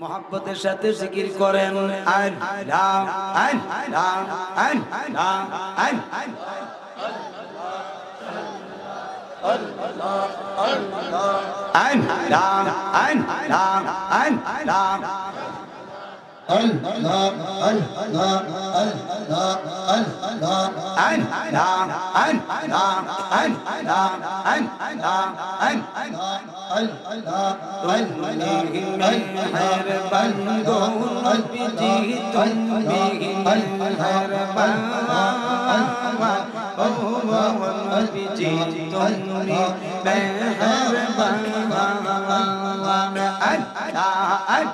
মোহাব্বতের সাথে জিকির করেন। আইন, রাম আইন রাম আইন রাম, আইন। আইন, রাম আইন রাম আইন, Ram anh là anh là anh là anh là anh là anh là anh là anh là anh anh anh anh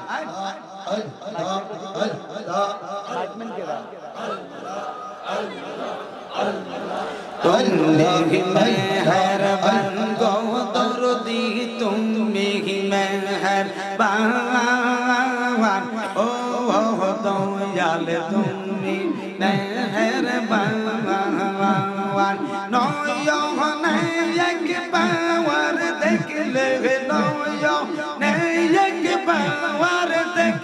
anh तुम ही मैं हर बन गौतर दी तुम ही मैं हर बान ओ हो दयाल तुम ही मैं हर बान नौयो ने एक पावर देख ले नौयो ने एक पावर देख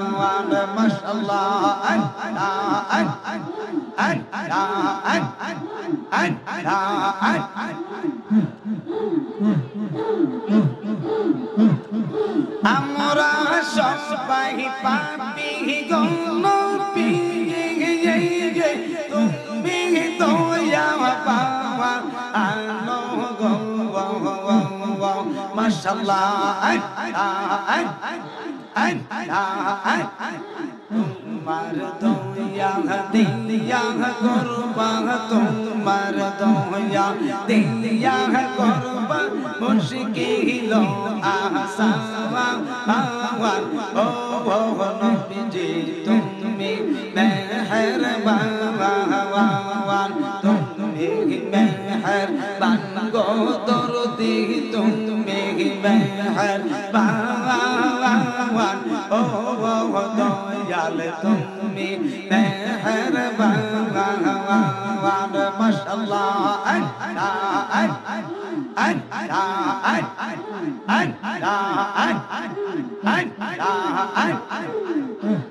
আমরা সবাই পাপি গণ তুমি দয়া পাওয়া আনো মাশাল্লাহ या दिया गुरबा तुम मर दो या दिया गुरबा मुश्किल आसवा ओ ओ नबी जी तुम्हें मेहर बाबावान तुम्हें मेहर बान गो दुर्दी तुम्हें मेहर बाबावान ओ ओ दयाल तुम me meher bhagwan mashallah anta anta anta anta anta anta anta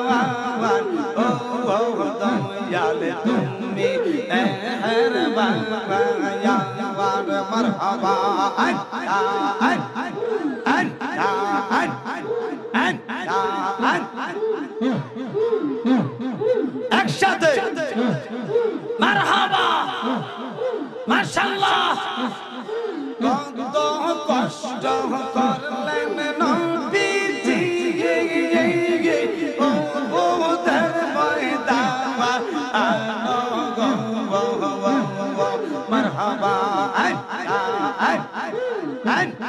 Meherban ও ও দয়াল তুমি মেহরবান ইয়া মারহাবা আন আন আন আন আন আন একসাথে মারহাবা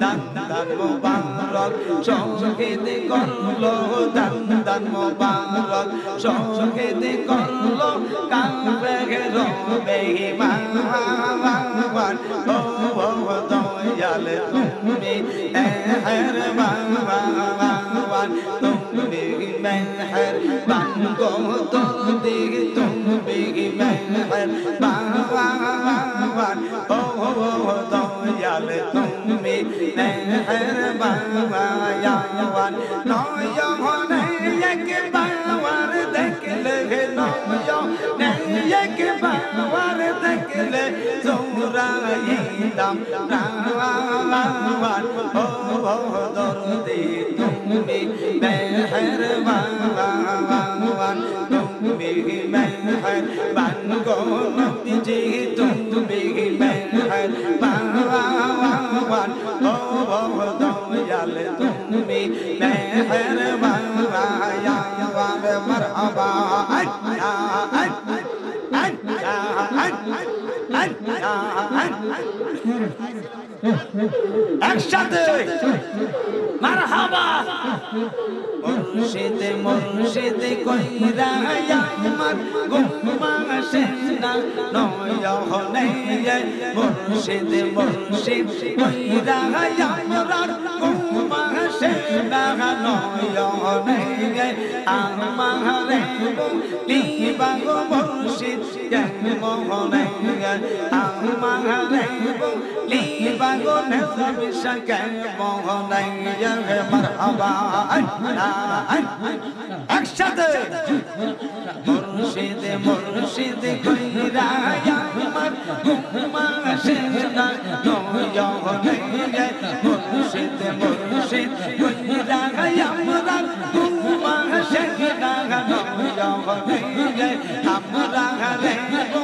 দান দান মোবারক, সংকেত করল দান দান মোবারক, সংকেত করল কাফের বেঈমান ও ও দয়াল তুমি মেহরবান তুমি মেহরবান গো তো দেখ তুমি মেহরবান ও ও, দয়াল তুমি dân miệt nè thế bà và già hoàn nói do hoa này giác cái bà và để cái lời nói do nè yek ba war tekle zora yitam ra wa o o dor de tumi behar wa wa wa wa tumi behar ban go nabi ji tumi behar wa wa wa wa o o dor yale tumi behar wa wa ya wa marhaba একসাথে মারহাবা মুর্শিদ মুর্শিদ কইরা আমার গুম্মা সেনা নয়নে মুর্শিদ মুর্শিদ কইরা আমার গুম্মা সেনা নয়নে আমারে লিবা গো মুর্শিদ মোহনে আমারে লিবা গো নেশা কে মোহনে মারহাবা একসাথে মুর্শিদ মুর্শিদ কইরা আমার গুম্মা সেনা নয়নে মুর্শিদ মুর্শিদ কইরা আমরা গুম্মা সেনা নয়নে আমরা রে লিবা গো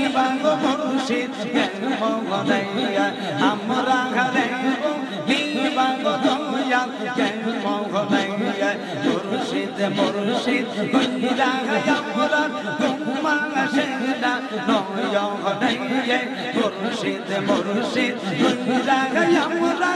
লিবাগ মুর্শিদ মোহনে আমরা ঘরে লিবাগ দয়াল মোহনে মুর্শিদ মুর্শিদ কইরা আমরা গুম্মা সেনা নয়নে মুর্শিদ মুর্শিদ কইরা আমরা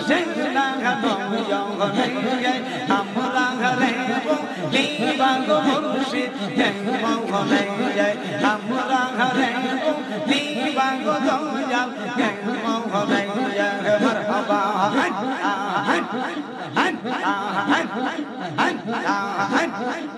sen lang ha no yong ha nei gai am lang ha nei bo li bang go murshid yang mau ha nei gai am lang ha nei bo li bang go dong yang yang mau ha nei gai marhaba han han han han han han han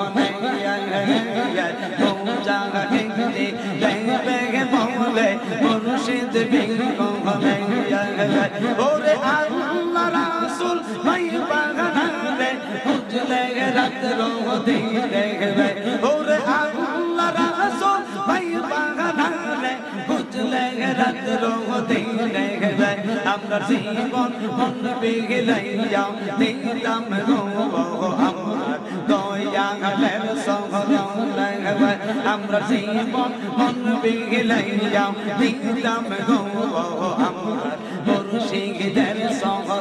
কহনে ওরে আল্লাহ আল্লাহ রাসূল ভাই বাগানে উজলে রাত রোদে দেখবে ওরে আল্লাহ রাসূল ভাই বাগানে উজলে রাত রোদে দেখবে আমরা জীবন মন বিগলাইয়া দিতাম গো আমার দয়া গলের সহরম লাগবে আমরা জীবন মন বিগলাইয়া দিতাম গো আমার মুর্শিদের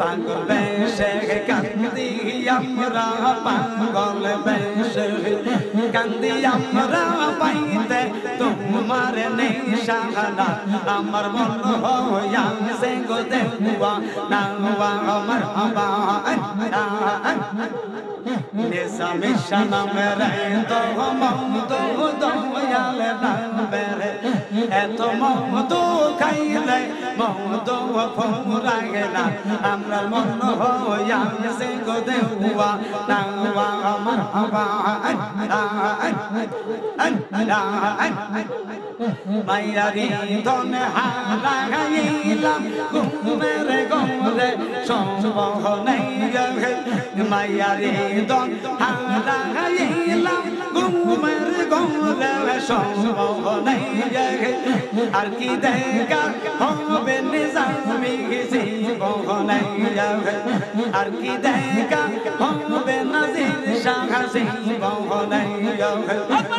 পাগল বেশে কান্দি আমরা পাগল বেশে কান্দি আমরা পাইতে তোমার সাহানা আমার মন হইয়া সে গো দেওয়া নাওয়া আমার হবা নেশা মিশা নামে রে তো মত দয়াল নামে রে এত মত খাইলে মত ফুরাগে না আমরা মন হইয়া সে গো দেওয়া নাওয়া আমার হবা মায়ারি ধন হারাইলাম ঘুমের গমরে সম্ভব নেই মাইয়ারি ধন হারাইলাম ঘুমের গমরে সম্ভব নেই আর কি দেখা হবে নিজামি জীবন নেই আর কি দেখা হবে নাজির শাখা জীবন নেই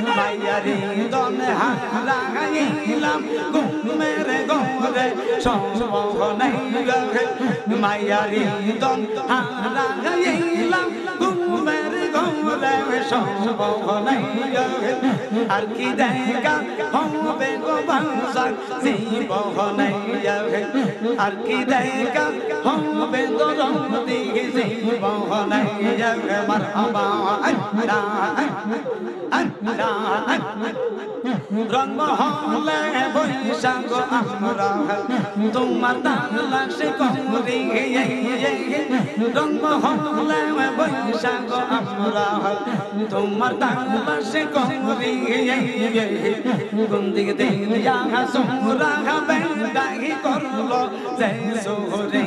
মায়ারি ধন হারাইলাম গমরে সম্ভব নেই মায়ারি দন হারাইলাম ঘুমের গমরে সম্ভব নেই আর কি দেখা হবে গো বাংসা জীবন নেই আর কি দেখা হবে গো রমদি জীবন নেই মারহাবা রঙ্গ হলে বৈশাখ আমরা। তোমার তালাশে করি রঙ্গ হলে বৈশাখ আমরা। তোমার তালাশে করি কোন দিকে দিয়া সোমরা বেদাহি করলো যে সোরে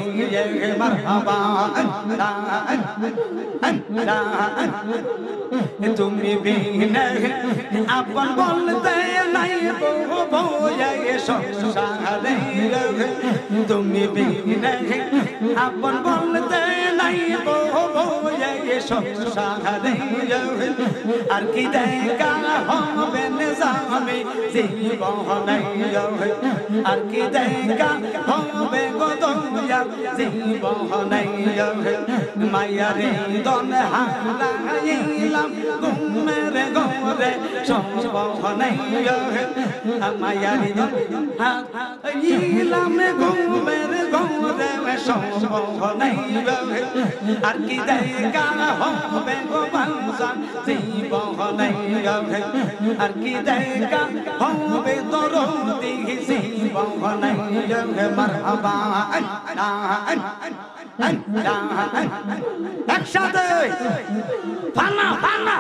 মারহাবা তুমি বিনে আপন বলতে নাই বয়ে সংসারে তুমি বিনে আপন বলতে নাই বয়ে সংসারে আর কি দেখা হবে নিজামে জীবন আর কি দেখা হবে গদয়া জীবন মায়ারে দন হারাইলাম ঘুমের গরে সম্ভব নাই মায়ারে দন হারাইলাম ঘুমের গরে সম্ভব নাই আর কি দেখা হবে গো বাংসা জীবন নাই আর কি দেখা হবে তোর দিঘি জীবন নাই মারহাবা একসাথে। ফান্না ফান্না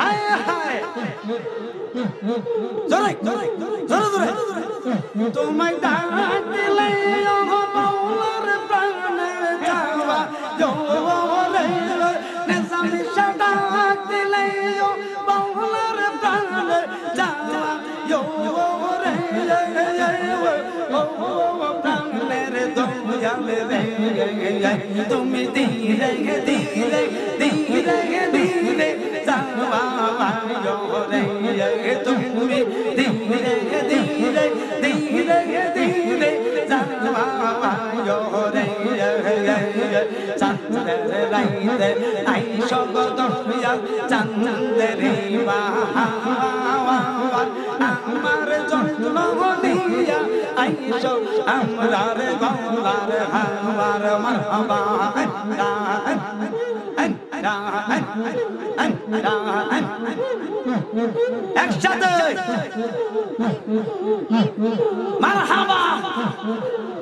হায় হায়। জোরে জোরে জোরে জোরে। তোমায় ডাক দিলে তুমি ধীরে ধীরে ধীরে ধীরে যাওয়া রে তুমি ধীরে ধীরে ধীরে ধীরে যাওয়া রে চন্দ্রের রাইতে আই সগত চন্দ্রের আমার জন্ম দিয়া আইস আমরার গলার হাওয়ার মারহাবা একসাথে মারহাবা।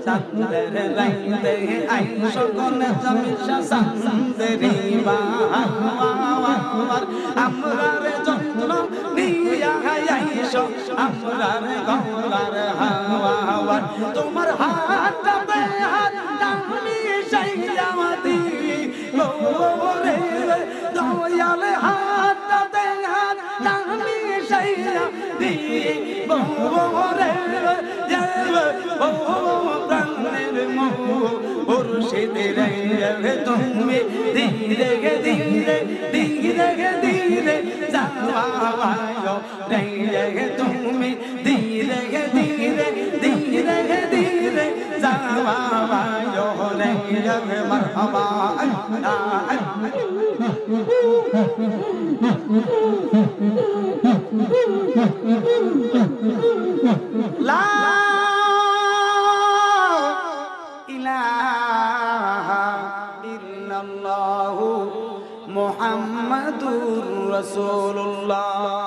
চন্দ্রের রাইতে আইস গনে জমিশা চন্দ্রের বাহাওয়ার আমরার জন্ম নিয়া আইস, আমরার গলার হাওয়ার তোমার হাত দয়াল হাতটাতে হাত Oh, মুহাম্মাদুর রাসূলুল্লাহ